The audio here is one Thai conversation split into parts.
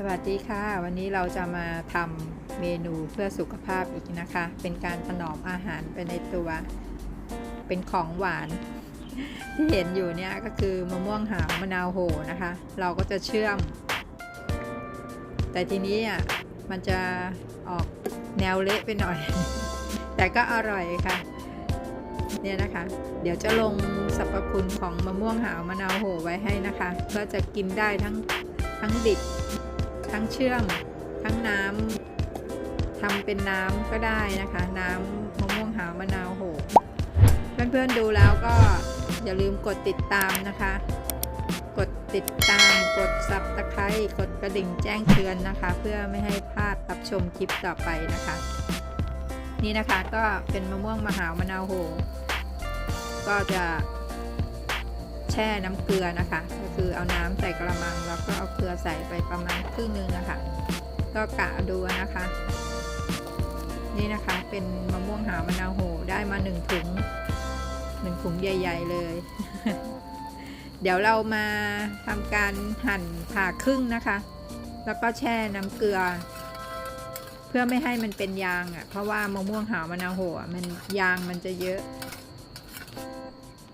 สวัสดีค่ะ วันนี้เราจะมาทำเมนูเพื่อสุขภาพอีกนะคะ เป็นการถนอมอาหารไปในตัว เป็นของหวาน ที่เห็นอยู่เนี่ยก็คือมะม่วงหาวมะนาวโหนะคะ เราก็จะเชื่อม แต่ทีนี้อะมันจะออกแนวเละไปหน่อย แต่ก็อร่อยค่ะ เนี่ยนะคะ เดี๋ยวจะลงสรรพคุณของมะม่วงหาวมะนาวโหไว้ให้นะคะ ก็จะกินได้ทั้งทั้งดิบ ทั้งเชื่อมทั้งน้ำทำเป็นน้ำก็ได้นะคะ น้ำมะม่วงหาวมะนาวโหเพื่อนๆดูแล้วก็อย่าลืมกดติดตามนะคะ กดติดตาม กดซับตะไคร้กดกระดิ่งแจ้งเตือนนะคะ เพื่อไม่ให้พลาดรับชมคลิปต่อไปนะคะ นี่นะคะก็เป็นมะม่วงมะหาวมะนาวโหก็จะ แช่น้ำเกลือนะคะ ก็คือเอาน้ำใส่กระมังแล้วก็เอาเกลือใส่ไปประมาณครึ่งนึงนะคะ ก็กะดูนะคะ นี่นะคะเป็นมะม่วงหาวมะนาวโหได้มาหนึ่งถุงหนึ่งถุงใหญ่ ๆ เลย เดี๋ยวเรามาทำการหั่นผ่าครึ่งนะคะ แล้วก็แช่น้ำเกลือ เพื่อไม่ให้มันเป็นยางอะ่ะ เพราะว่ามะม่วงหาวมะนาวโหมันยางมันจะเยอะ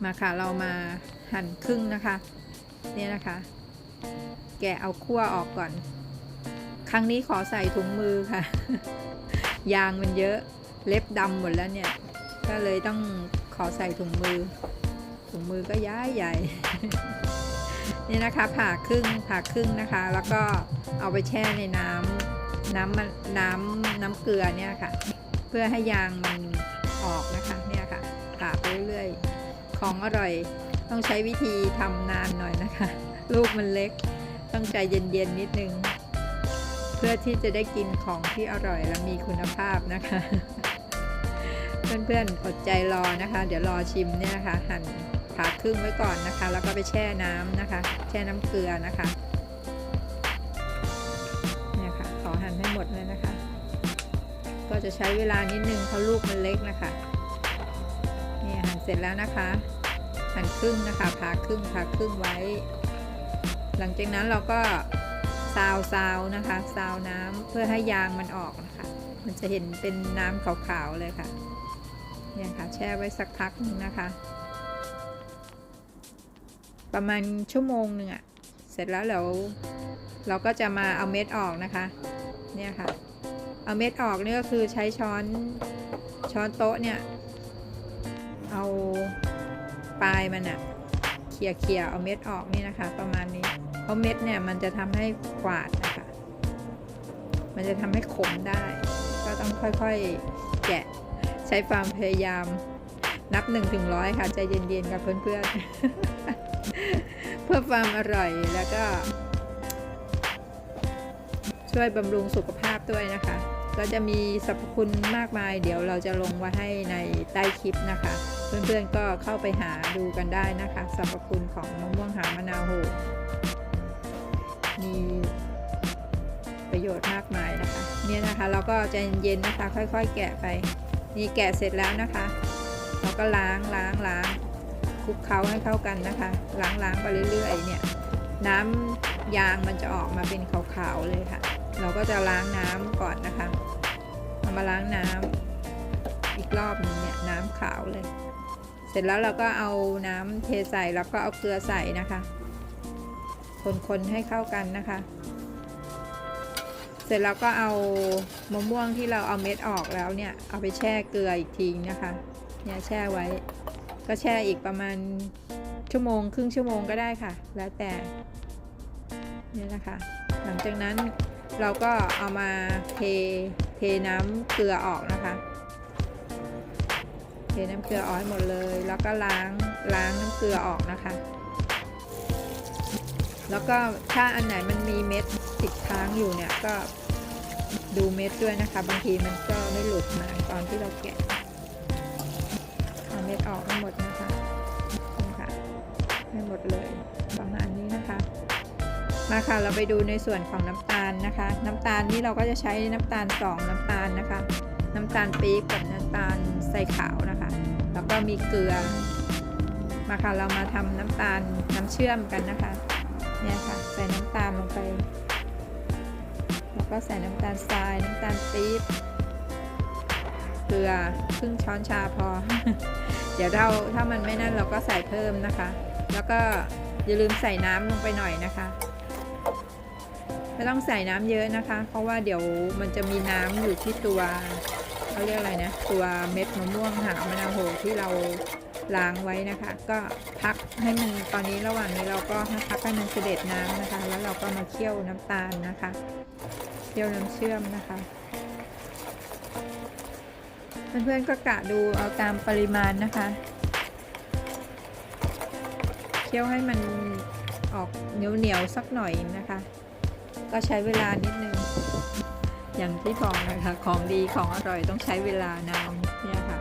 มาค่ะเรามา หั่นครึ่งนะคะเนี่ยนะคะ แกเอาขั้วออกก่อน ครั้งนี้ขอใส่ถุงมือค่ะ ยางมันเยอะเล็บดำหมดแล้วเนี่ย ก็เลยต้องขอใส่ถุงมือ ถุงมือก็ย้ายใหญ่ นี่นะคะผ่าครึ่งผ่าครึ่งนะคะ แล้วก็เอาไปแช่ในน้ำน้ำนน้ำน้ำเกลือเนี่ยค่ะ เพื่อให้ยางมันออกนะคะเนี่ยค่ะผ่าไปเรื่อยๆของอร่อย ต้องใช้วิธีทำนานหน่อยนะคะ ลูกมันเล็ก ต้องใจเย็นๆนิดนึง เพื่อที่จะได้กินของที่อร่อยและมีคุณภาพนะคะ เพื่อนๆอดใจรอนะคะ เดี๋ยวรอชิมเนี่ยนะคะหั่นผ่าครึ่งไว้ก่อนนะคะ แล้วก็ไปแช่น้ำนะคะ แช่น้ำเกลือนะคะเนี่ยค่ะขอหั่นให้หมดเลยนะคะ ก็จะใช้เวลานิดนึงเพราะลูกมันเล็กนะคะนี่หั่นเสร็จแล้วนะคะ หั่นครึ่งนะคะผ่าครึ่งผ่าครึ่งไว้ หลังจากนั้นเราก็ซาวซาวนะคะซาวน้ำเพื่อให้ยางมันออกนะคะ มันจะเห็นเป็นน้ำขาวๆเลยค่ะเนี่ยค่ะแช่ไว้สักพักหนึงนะคะ ประมาณชั่วโมงหนึ่งอะเสร็จแล้วเราเราก็จะมาเอาเม็ดออกนะคะ เนี่ยค่ะ เอาเม็ดออกนี่ก็คือใช้ช้อนช้อนโต๊ะเนี่ย เอา ปลายมันอะเขี่ยเขี่ยเอาเม็ดออกนี่นะคะ ประมาณนี้ เพราะเม็ดเนี่ยมันจะทำให้กวาดนะคะ มันจะทำให้ขมได้ ก็ต้องค่อยๆแกะใช้ความพยายามนับ1นถึงร้อยค่ะ ใจเย็นๆกับเพื่อนๆ เพื่อความอร่อยแล้วก็ ช่วยบำรุงสุขภาพด้วยนะคะ ก็จะมีสรรพคุณมากมาย เดี๋ยวเราจะลงไว้ให้ในใต้คลิปนะคะ เพื่อนๆก็เข้าไปหาดูกันได้นะคะ สรรพคุณของมะม่วงหามะนาวโหมีประโยชน์มากมายนะคะ เนี่ยนะคะเราก็ใจเย็นๆนะคะ ค่อยๆ แกะไป นี่แกะเสร็จแล้วนะคะ เราก็ล้างล้างล้างคลุกเคล้าให้เข้ากันนะคะ ล้างล้างไปเรื่อยๆ เนี่ย น้ำยางมันจะออกมาเป็นขาวๆเลยค่ะ เราก็จะล้างน้ำก่อนนะคะเอามาล้างน้ำอีกรอบนึงเนี่ยน้ำขาวเลย เสร็จแล้วเราก็เอาน้ำเทใส่แล้วก็เอาเกลือใส่นะคะ คนๆให้เข้ากันนะคะ เสร็จแล้วก็เอามะม่วงที่เราเอาเม็ดออกแล้วเนี่ยเอาไปแช่เกลืออีกทีนะคะเนี่ยแช่ไว้ก็แช่อีกประมาณชั่วโมงครึ่งชั่วโมงก็ได้ค่ะ แล้วแต่เนี่ยนะคะ หลังจากนั้น เราก็เอามาเทเทน้ำเกลือออกนะคะ เทน้ำเกลือออกให้หมดเลย แล้วก็ล้างล้างน้ำเกลือออกนะคะ แล้วก็ถ้าอันไหนมันมีเม็ดติดค้างอยู่เนี่ยก็ดูเม็ดด้วยนะคะ บางทีมันก็ไม่หลุดมาตอนที่เราแกะเอาเม็ดออกให้หมดนะคะค่ะให้หมดเลย มาค่ะเราไปดูในส่วนของน้ำตาลนะคะ น้ำตาลนี่เราก็จะใช้น้ำตาลสองน้ำตาลนะคะ น้ำตาลปี๊บกับน้ำตาลใส่ขาวนะคะ แล้วก็มีเกลือ มาค่ะเรามาทำน้ำตาลน้ำเชื่อมกันนะคะ เนี่ยค่ะใส่น้ำตาลลงไป แล้วก็ใส่น้ำตาลทราย น้ำตาลปี๊บเกลือครึ่งช้อนชาพอ เดี๋ยวเราถ้ามันไม่นั่นเราก็ใส่เพิ่มนะคะ แล้วก็อย่าลืมใส่น้ำลงไปหน่อยนะคะ ไม่ต้องใส่น้ำเยอะนะคะ เพราะว่าเดี๋ยวมันจะมีน้ำอยู่ที่ตัวเขาเรียกอะไรนะ ตัวเม็ดมะม่วงหามะนาวโหที่เราล้างไว้นะคะ ก็พักให้มันตอนนี้ระหว่างนี้เราก็ให้พักให้มันเสด็จน้ำนะคะ แล้วเราก็มาเคี่ยวน้ำตาลนะคะเคี่ยวน้ำเชื่อมนะคะเพื่อนๆก็กะดูเอาตามปริมาณนะคะเคี่ยวให้มันออกเหนียวๆสักหน่อยนะคะ ก็ใช้เวลานิดนึง อย่างที่บอกนะคะของดีของอร่อยต้องใช้เวลานานเนี่ยค่ะ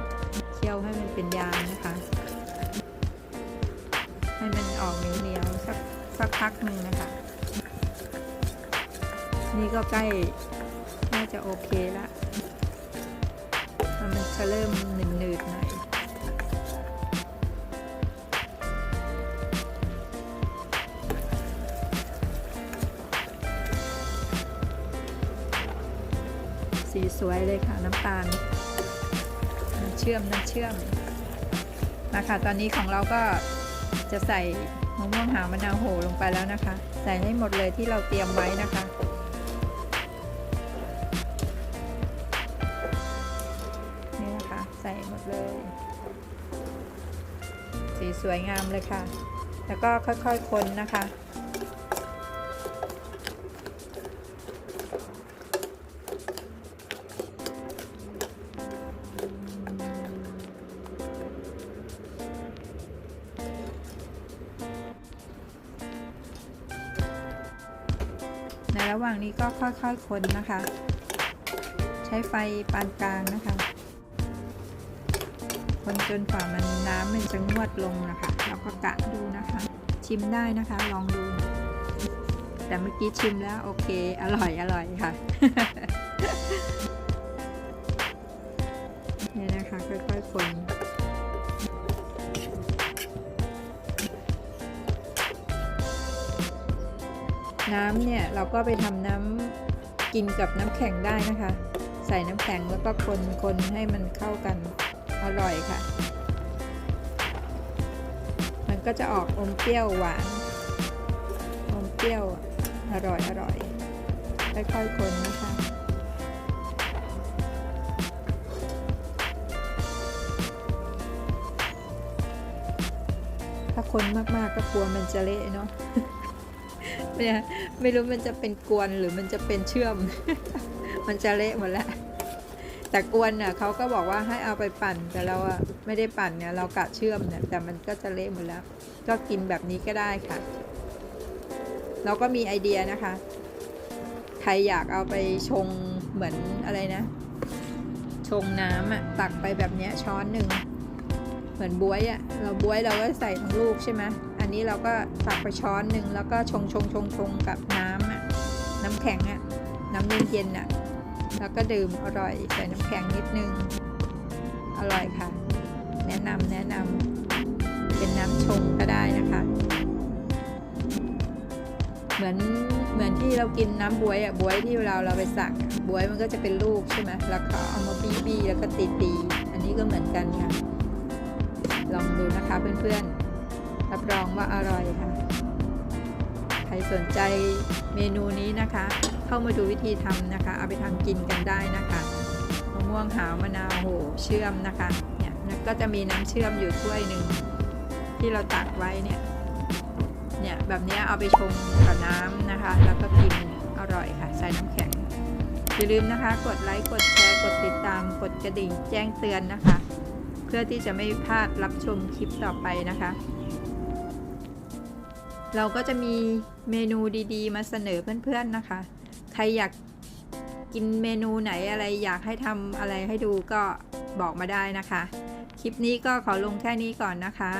เคี่ยวให้มันเป็นยางนะคะ ให้มันออกเหนียวๆสักสักพักหนึ่งนะคะ นี่ก็ใกล้น่าจะโอเคละมันจะเริ่มหนืดๆหน่อย วยเลยค่ะน้ำตาลน้ำเชื่อมน้ำเชื่อมนะคะตอนนี้ของเราก็จะใส่มะม่วงหาวมะนาวโหลงไปแล้วนะคะ ใส่ให้หมดเลยที่เราเตรียมไว้นะคะนี่นะคะใส่หมดเลย สีสวยงามเลยค่ะ แล้วก็ค่อยๆคนนะคะ ระหว่างนี้ก็ค่อยๆคนนะคะ ใช้ไฟปานกลางนะคะ คนจนฝ่ามันน้ำมันจะงวดลงนะคะเราก็กะดูนะคะ ชิมได้นะคะลองดู แต่เมื่อกี้ชิมแล้วโอเค อร่อยอร่อยค่ะนี่นะคะค่อยๆคน น้ำเนี่ยเราก็ไปทำน้ำกินกับน้ำแข็งได้นะคะ ใส่น้ำแข็งแล้วก็คนคนให้มันเข้ากันอร่อยค่ะ มันก็จะออกอมเปรี้ยวหวานอมเปรี้ยวอร่อยอร่อยค่อยๆคนนะคะถ้าคนมากๆก็กลัวมันจะเละเนาะ เนี่ยไม่รู้มันจะเป็นกวนหรือมันจะเป็นเชื่อม มันจะเละหมดแล้วแต่กวนน่ะเขาก็บอกว่าให้เอาไปปั่นแต่เราอะไม่ได้ปั่นเนี่ยเรากะเชื่อมเนี่ยแต่มันก็จะเละหมดแล้ว ก็กินแบบนี้ก็ได้ค่ะ เราก็มีไอเดียนะคะ ใครอยากเอาไปชงเหมือนอะไรนะ ชงน้ำอะตักไปแบบเนี้ยช้อนหนึ่งเหมือนบวยอะเราบวยเราก็ใส่ทั้งลูกใช่ไหม นี้เราก็ตักไปช้อนหนึ่งแล้วก็ชงชงชงชงกับน้ำอะน้ำแข็งอะน้ำเย็นเย็นๆอะแล้วก็ดื่มอร่อยใส่น้ำแข็งนิดนึง อร่อยค่ะ แนะนำแนะนำเป็นน้ำชงก็ได้นะคะ เหมือนเหมือนที่เรากินน้ำบวยอะบวยที่เวลาเราไปสั่งอะบวยมันก็จะเป็นลูกใช่ไหมแล้วก็เอามาบี้บี้แล้วก็ตีตีอันนี้ก็เหมือนกันค่ะ ลองดูนะคะเพื่อนๆ รองว่าอร่อยค่ะ ใครสนใจเมนูนี้นะคะ เข้ามาดูวิธีทำนะคะ เอาไปทำกินกันได้นะคะมะม่วงหาวมะนาวโหเชื่อมนะคะ เนี่ยก็จะมีน้ำเชื่อมอยู่ถ้วยหนึ่งที่เราตักไว้เนี่ย เนี่ยแบบนี้เอาไปชงกับน้ำนะคะ แล้วก็กินอร่อยค่ะ ใส่น้ำแข็งอย่าลืมนะคะ กดไลค์ กดแชร์ กดติดตาม กดกระดิ่งแจ้งเตือนนะคะ เพื่อที่จะไม่พลาดรับชมคลิปต่อไปนะคะ เราก็จะมีเมนูดีๆ มาเสนอเพื่อนๆนะคะ ใครอยากกินเมนูไหนอะไรอยากให้ทำอะไรให้ดูก็บอกมาได้นะคะ คลิปนี้ก็ขอลงแค่นี้ก่อนนะคะ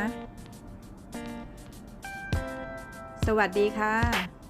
สวัสดีค่ะ